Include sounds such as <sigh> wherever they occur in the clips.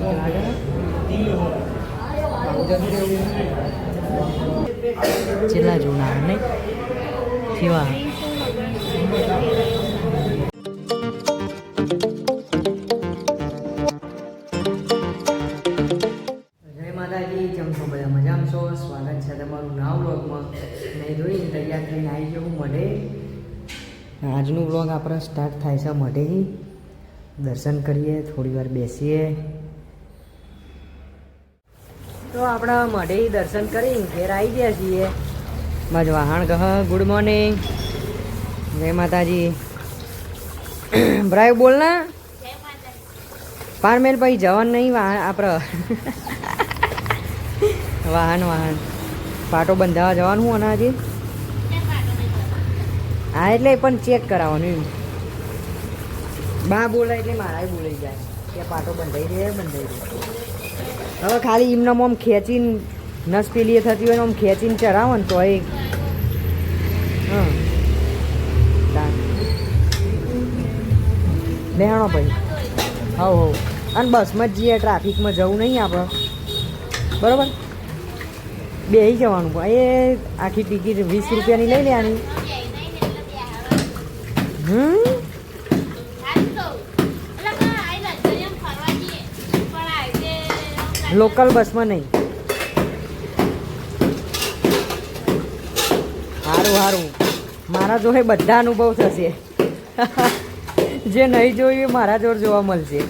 રહેવું જૂના નહીં છો બધા સ્વાગત છે તમારું નવા બ્લોગમાં નહીં જોઈ તૈયાર થઈને આવી જવું મઢે આજનું વ્લોગ આપણે સ્ટાર્ટ થાય છે મઢેથી. દર્શન કરીએ થોડી વાર બેસીએ. તો આપણે મઢે દર્શન કરી ઘેર આવી ગયા છીએ. માજ વાહણ ગહ ગુડ મોર્નિંગ જય માતાજી. <clears throat> બ્રાય બોલ ના? પારમેલ પછી જવાનું નહીં વાહન આપણે <laughs> વાહન વાહન. પાટો બંધાવા જવાનું અને આજે? હા, એટલે પણ ચેક કરાવવાનું એમ. બા બોલાય એટલે મારા બોલાઈ જાય. કે પાટો બંધાઈ દે બંધાઈ દે. હવે ખાલી એમને આમ ખેંચીને નસ પેલી થતી હોય ને આમ ખેંચીને ચડાવો ને તો એ હા. લેહાણો ભાઈ. હવ હવ. અને બસમાં જ જઈએ, ટ્રાફિકમાં જવું નહીં આપણે. બરાબર? બેસી જવાનું. એ આખી ટિકિટ વીસ રૂપિયાની લઈ લેવાની. હમ? લોકલ બસમાં નહીં. સારું સારું મારા જોડે બધા અનુભવ થશે. <laughs> જે નહીં જોયું એ મારા જોડે જોવા મળશે.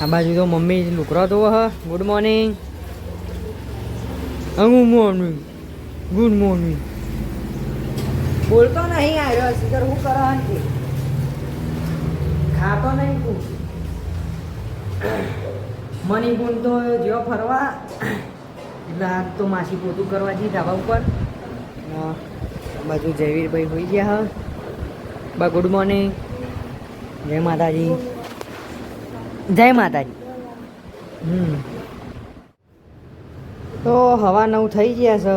આ બાજુ તો મમ્મી લુકરો તો હ good morning good morning good morning બોલતો નહીં આવ્યો હું કરવા ખાતો નહીં તું. મની ગુણ તો જો ફરવા આજ તો માસી પોતું કરવા જઈ ધાબા ઉપર. બાજુ જયવીરભાઈ હોઈ ગયા હ. બા ગુડ મોર્નિંગ જય માતાજી. જય માતાજી. હમ. તો હવા નવ થઈ ગયા છે.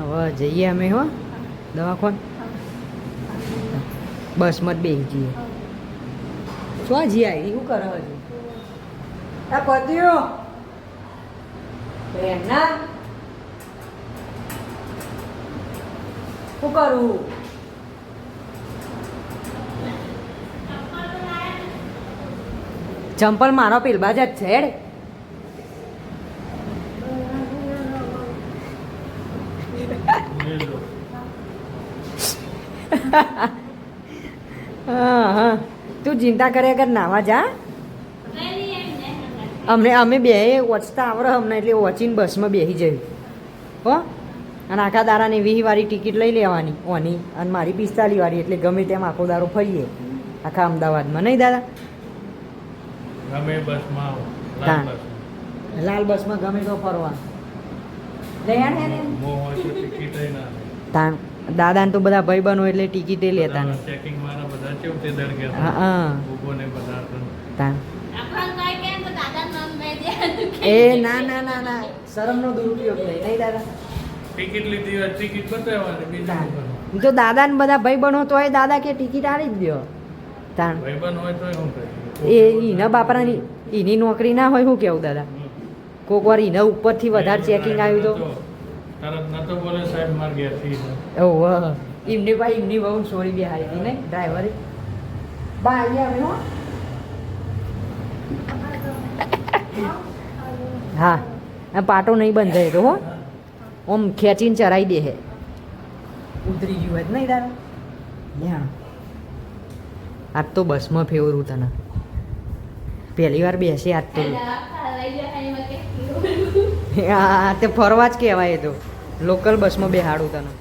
હવે જઈએ અમે હો, દવાખાન. બસમાં જ બેસી જઈએ. શું જી આવી શું કરે હજુ આ પત્યો એમના શું કરું? ચંપલ મારો પેલબાજ જ છે હા હા. તું ચિંતા કરે અગર નાવા જા. અમને અમે બે વચતા આવડે અમને એટલે વચીને બસમાં બેસી જયું હો? અને આખા દારાની વીસ વાળી ટિકિટ લઈ લેવાની ઓની. અને મારી પિસ્તાલીસ વાળી એટલે ગમે તેમ આખો દારો ફરીએ. આખા અમદાવાદમાં. નહીં દાદા? ગમે બસમાં લાલ બસમાં. ગમે તો ફરવા. હોય તો બધા ભાઈ બનો એટલે ટિકિટે લેતા હા હા. એ ના ના ના ના શરમનો દુરુપયોગ નહીં. નહીં દાદા. ટિકિટ લીધી હોય ટિકિટ બતાવવાની બીજું તાન શું કરવાનું? તો દાદાને બધા ભાઈ બનો તો દાદા કે ટિકિટ આલી જ દો તાણ. ભાઈ બન હોય તો શું એ એના બાપરાની એની નોકરી ના હોય શું કેવું દાદા. કોક વાર એના ઉપરથી વધારે ચેકિંગ આવ્યું તો. તરત નતો બોલે સાહેબ માર ગયા થી ઓહ એમની ભાઈ એમની બહુ સોરી બિહારી હતી ને ડ્રાઈવરે. બા આવી અમે હો. હા. આ પાટો નહીં બંધ થાય તો હો. ઓમ ખેંચીને ચરાઈ દે હે. ઉતરી ગયું હોય નહીં દાદા લ્યા આજ તો બસમાં ફેવરું તને. પહેલી વાર બેસી આજ તો. આ તે ફરવા જ કહેવાય એ તો. લોકલ બસમાં બેહાડું તને.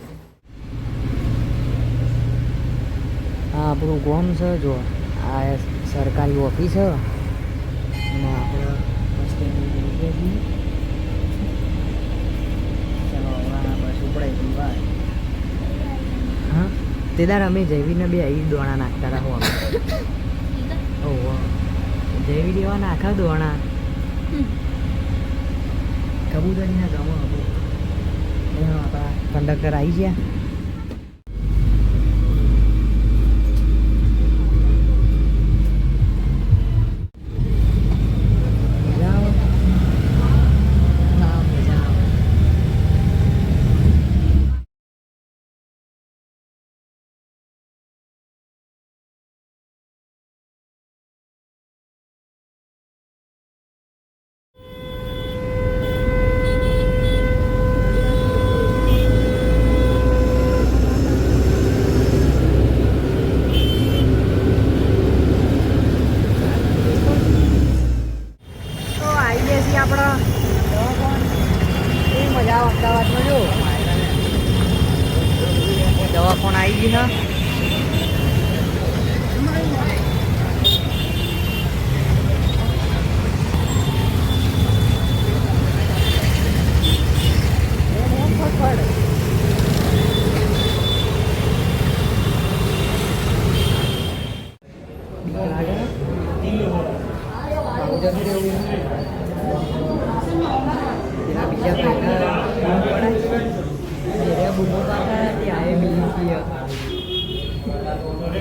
હા આપણું ગોમ છે જો. આ સરકારી ઓફિસ છે. અને આપણે ચાલો હવે આ બસ ઉપડાઈ ગઈ બહાર હા? તે દાર અમે જયવીને બે અહીં દોણા નાખતા રહો અમે. ઓહો. જયવી એવા નાખા દોણા. કબૂતરીના ગમો હતો એમાં આપણા કંડક્ટર આવી ગયા. અમદાવાદમાં જો. પણ આવી ગઈ ના બી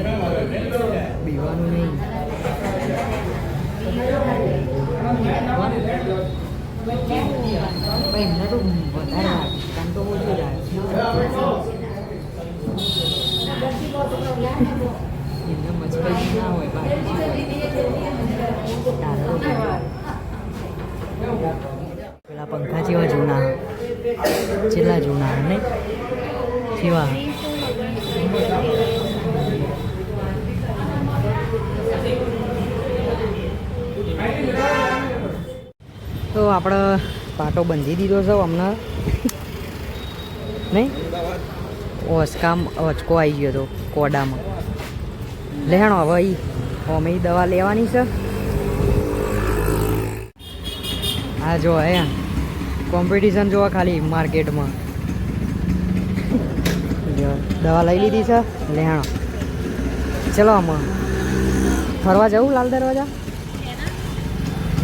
બીવાનું નહીં ભાઈ એમને તો વધારે લાગે કામ તો ઓછું લાગે એમને મજબૂરી ના હોય બાકી પેલા પંખા જેવા જૂના છેલ્લા જૂના ને કેવા તો આપણે પાટો બંધી દીધો છે હમણાં નહીં? ઓસકામ અચકો આવી ગયો હતો કોડામાં. લેણો હવે ઈ. અમે દવા લેવાની છે. હા જો હે. કોમ્પિટિશન જોવા ખાલી માર્કેટમાં. દવા લઈ લીધી છે લેણો. ચલો આમાં. ફરવા જવું લાલ દરવાજા?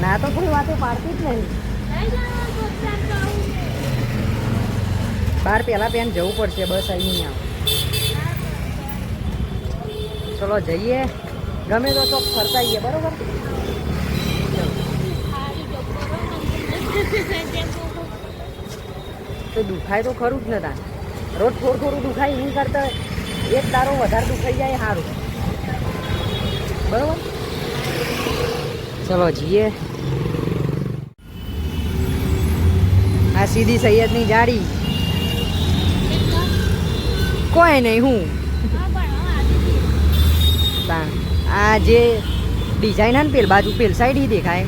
ના તો કોઈ વાતો પાડતી જ નહીં. બાર પહેલાં પેન જવું પડશે બસ અહીં નહીં ચલો જઈએ. ગમે તો ચોક ફરતા આવીએ બરોબર? તો દુખાય તો ખરું જ ને તાન. રોજ થોડું થોડું દુખાય નહીં કરતા એક તારો વધારે દુખાઈ જાય સારું. બરોબર? ચલો જઈએ. સીધી સૈયદની જાડી કોઈ નહીં હું? આ જે ડિઝાઇન હે ને પેલ બાજુ પેલ સાઈડ દેખાય.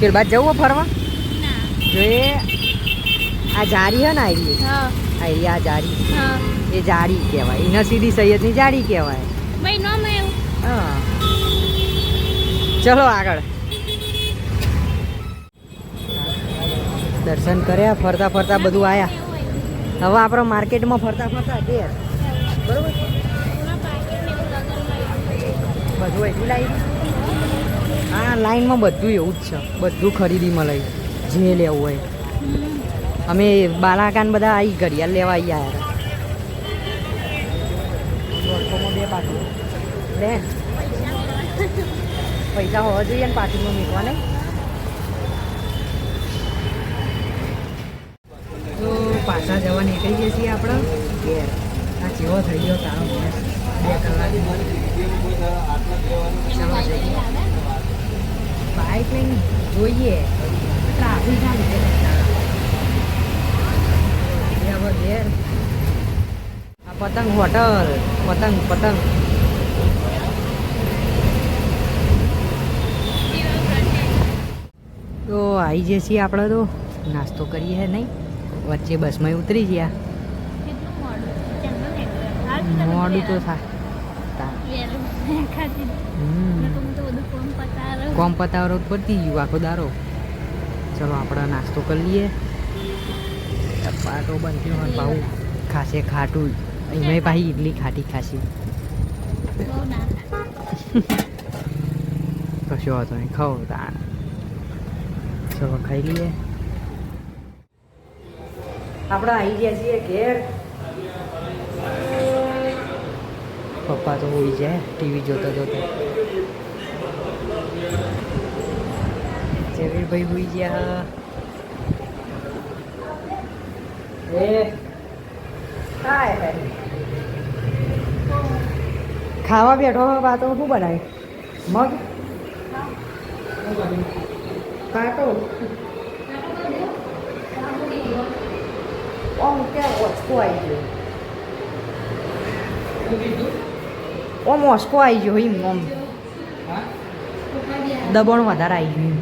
પેલ બાજુ જવું ફરવા? જો એ આ જારી હે ને આઈ આઈ આ જારી એ જાડી કહેવાય. એના સીધી સૈયદની જાડી કહેવાય. ચલો આગળ. દર્શન કર્યા, ફરતા ફરતા બધું આવ્યા હવે આપણે માર્કેટમાં ફરતા ફરતા ઘેર બધું એટલું લાઈન? હા, લાઈનમાં બધું એવું જ છે. બધું ખરીદી મળે જે લેવું હોય. અમે બાલાકાન બધા આવી ઘડિયાળ લેવા આવી આવ્યા દોઢસોમાં બે પૈસા હોવા જોઈએ ને પાટીમાં મૂકવા નહીં તો પાછા જવા નીકળી ગયા છીએ આપણે. ઘેર આ જેવો થઈ ગયો તારો ગેસ બે કલાક બાઇક લઈને જોઈએ. ટ્રાફિક ના લીધે. હવે આ પતંગ હોટલ. પતંગ પતંગ. તો આવી જઈએ છીએ આપણે તો. નાસ્તો કરીએ નહીં? વચ્ચે બસમાં ઉતરી ગયા. મોડું? તો કોમ પતાવરો પડતી ગયું આખો દારો. ચલો આપણે નાસ્તો કરી લઈએ. પાટો બનતી હોય પાઉં ખાસે ખાટું. એમાં પાછી ઇડલી ખાટી ખાસી <laughs> કશો હતો નહીં ખાઓ તાણ. ચલો ખાઈ લઈએ. આપણે આવી ગયા છીએ ઘેર. પપ્પા તો હોઈ જાય ટીવી જોતા જોતા. જવીરભાઈ હોઈ ગયા. ખાવા બેઠો વાતો શું બનાવે મગ? કાંટો ઓમ ઓછકો આવી ગયો ઓમ ઓછકો આવી ગયો એમ ઓમ દબાણ વધારે આવી ગયું.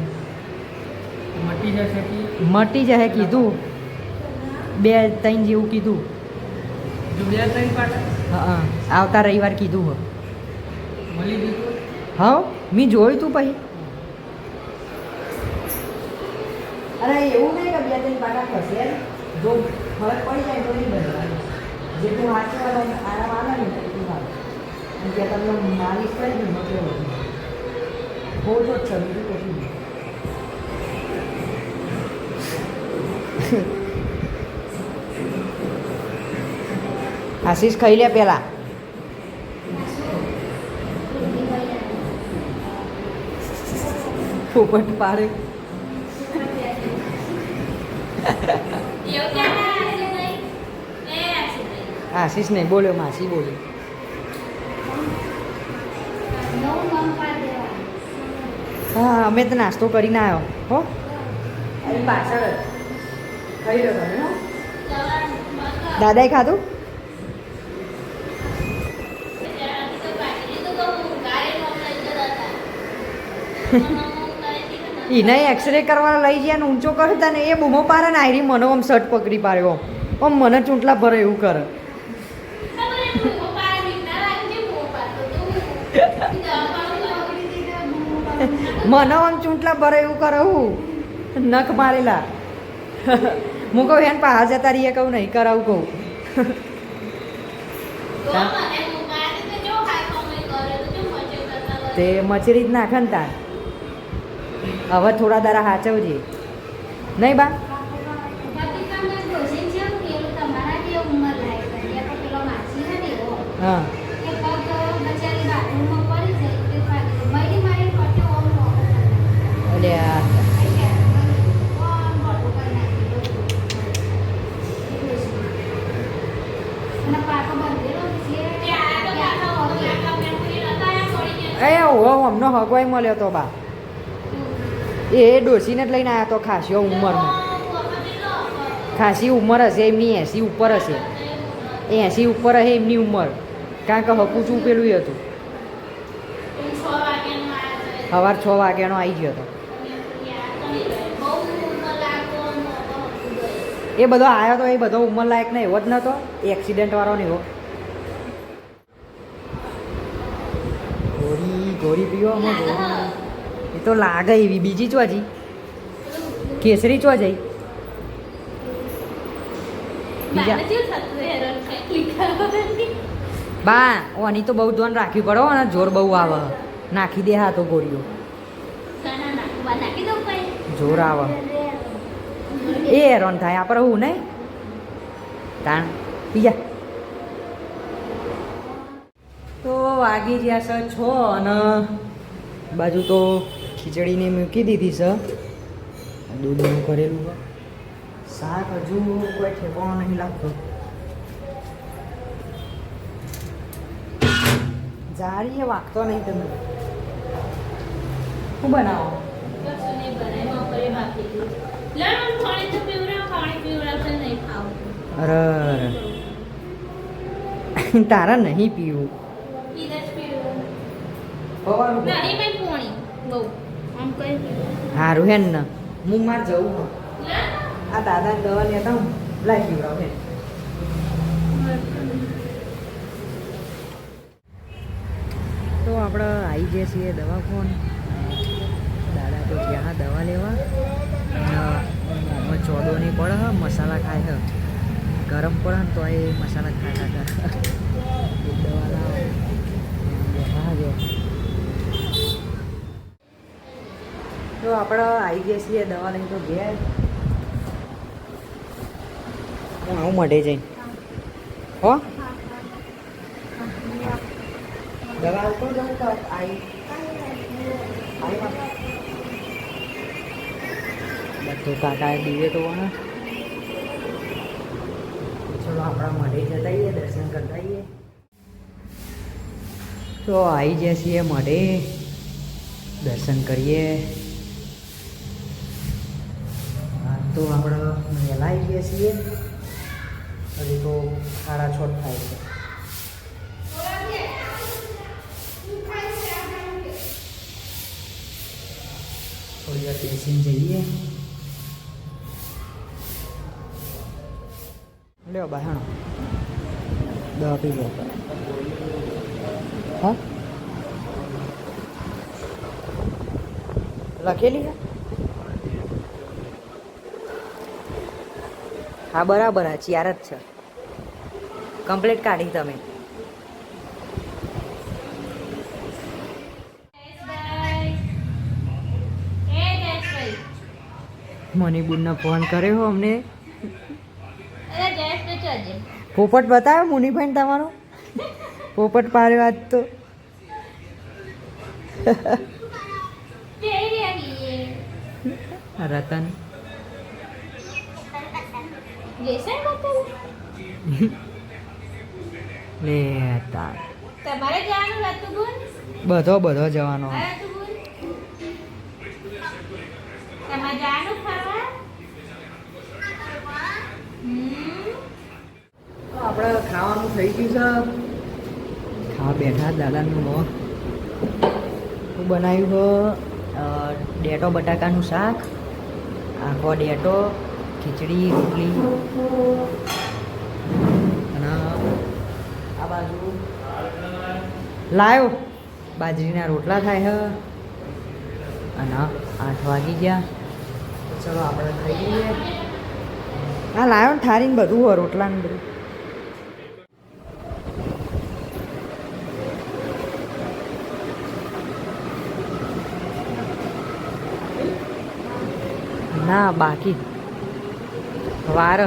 મટી જશે કીધું બે ત્રણ જેવું કીધું. જો બે ત્રણ પાટા? હા આવતા રવિવાર કીધું હો મળી દીધું હા મેં જોયું તું પછી. અરે એવું નહીં કે બે ત્રણ પાટા ખસે જો ફરક પડી જાય તો નહીં બદલવાનું જેટલું વાંચવાનું આરામ આવે ને એટલું સારું અને કે તમને માલિશ કરી ને મતલબ બહુ જ છે બીજું કશું નહીં. આશીષ ખાઈ લે પહેલાં પોપટ પાડે. <laughs> આશીષ નહીં બોલ્યો માસી બોલ્યો હા અમે તો નાસ્તો કરીને આવ્યો હો. દાદા પાછળ દાદાએ ખાધું? એને એક્સરે કરવા લઈ ગયા ને ઊંચો કરતા ને એ બૂમો પારે ને આયરી મને આમ શર્ટ પકડી પાડ્યો. આમ મને ચૂંટલા ભરે એવું કરે. મને આમ ચૂંટલા ભરે એવું કરે હું? નખ મારેલા. હું કહું એને હાજર જતા રહીએ કહું નહીં કરાવું કહું. તે મચરી જ નાખે ને તાર. હવે થોડા દારા હાચવજે. નહીં બા? હા. હગવાઈ મળ્યો તો બા. એ ડોસીને જ લઈને આવ્યા તો ખાસીઓ ઉંમરમાં. ખાસી ઉંમર હશે, એમની એંસી ઉપર હશે. એંસી ઉપર હશે એમની ઉંમર. કારણ કે હકુચું પેલું હતું? સવાર છ વાગ્યાનો આવી ગયો હતો. એ બધો આવ્યો તો એ બધો ઉંમર લાયક ને એવો જ નહોતો એક્સિડન્ટ વાળો ને એવો. ગોળી પીવો અમે ગોળી. એ તો લાગે એવી. બીજી ચો હજી? કેસરી ચો જઈ બીજા? બા ઓની તો બહુ ધ્યાન રાખવી પડો અને જોર બહુ આવે. નાખી દે હા તો ગોળીઓ જોર આવે. એ હેરાન થાય. આપણે હું નહીં? તાણ. બીજા વાગી ગયા છે છ અને બાજુ તો ખીચડીને મૂકી દીધી છે. દૂધનું કરેલું શાક હજુ કોઈ ઠેકાણો નહીં લાગતો. જારીએ વાગતો નહીં તમે. શું બનાવો? અરે. તારા નહીં પીવું. સારું હેન ને. હું માર જવું આ દાદા દવા લેતા હું. લાઈ પીવડાવ હે તો આપણે આવી જઈએ છીએ દવાખાન. દાદા તો જ્યાં દવા લેવા. ચોદો નહીં પડે હ મસાલા ખાય હ. ગરમ પડે ને તો એ મસાલા ખાતા દવા લાવો. હા તો આપણે આવી ગયા છીએ દવા લઈને તો ઘેર. હું આવું મઢે જઈને. હો? દવા તો આવી આવી બધું કાકા દીવે તો ચલો આપણા મઢે જતા આવીએ દર્શન કરતા આવીએ તો આવી ગયા છીએ મઢે દર્શન કરીએ. તો આપણે વહેલા આવી ગયા છીએ. હજી તો સાડા છ થાય છે. થોડી વાર બેસીને જઈએ. લ્યો બહાણો. દવા લો હા? લખેલી છે? હા બરાબર હા ચાર જ છે. કમ્પ્લેટ કાઢી તમે. મનીબુનને ફોન કર્યો અમને. પોપટ બતાવ્યો મુનિભાઈ તમારો? પોપટ પાડ્યો વાત તો. <laughs> રતન. લેસન <laughs> લે તાર. તમારે જવાનું હતું ગુણ બધો બધો જવાનો. તમારે ફરવા આપણે ખાવાનું થઈ ગયું છે. ખાવા બેઠા દાદાનું હો હું બનાવ્યું હો? ડેટો બટાકાનું શાક આખો ડેટો ખીચડી, રોટલી. અને આ બાજુ લાયો. બાજરીના રોટલા થાય હ. અને આઠ વાગી ગયા. ચલો, આપણે ખાઈ લઈએ. હા લાયો ને થારીને બધું હોય રોટલા ને બધું. ના, બાકી. વાર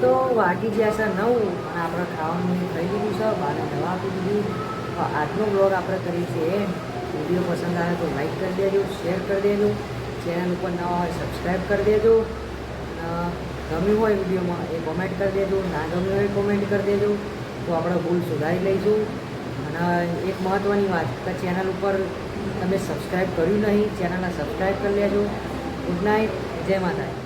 તો વાગી ગયા છે નવું અને આપણે ખાવાનું થઈ ગયું છે, બારે દવા આપી દીધી આજનો બ્લોગ આપણે કરીએ છીએ વીડિયો પસંદ આવે તો લાઈક કરી દેજો શેર કરી દેજો. ચેનલ ઉપર નવા હોય સબસ્ક્રાઈબ કરી દેજો. ગમ્યું હોય વિડીયોમાં એ કોમેન્ટ કરી દેજો, ના ગમ્યું હોય કોમેન્ટ કરી દેજો. તો આપણે ભૂલ સુધારી લઈશું. એક મહત્ત્વની વાત. કે ચેનલ ઉપર તમે સબસ્ક્રાઈબ કર્યું નહીં, ચેનલને સબસ્ક્રાઈબ કરી લેજો. ગુડ નાઇટ જય માતા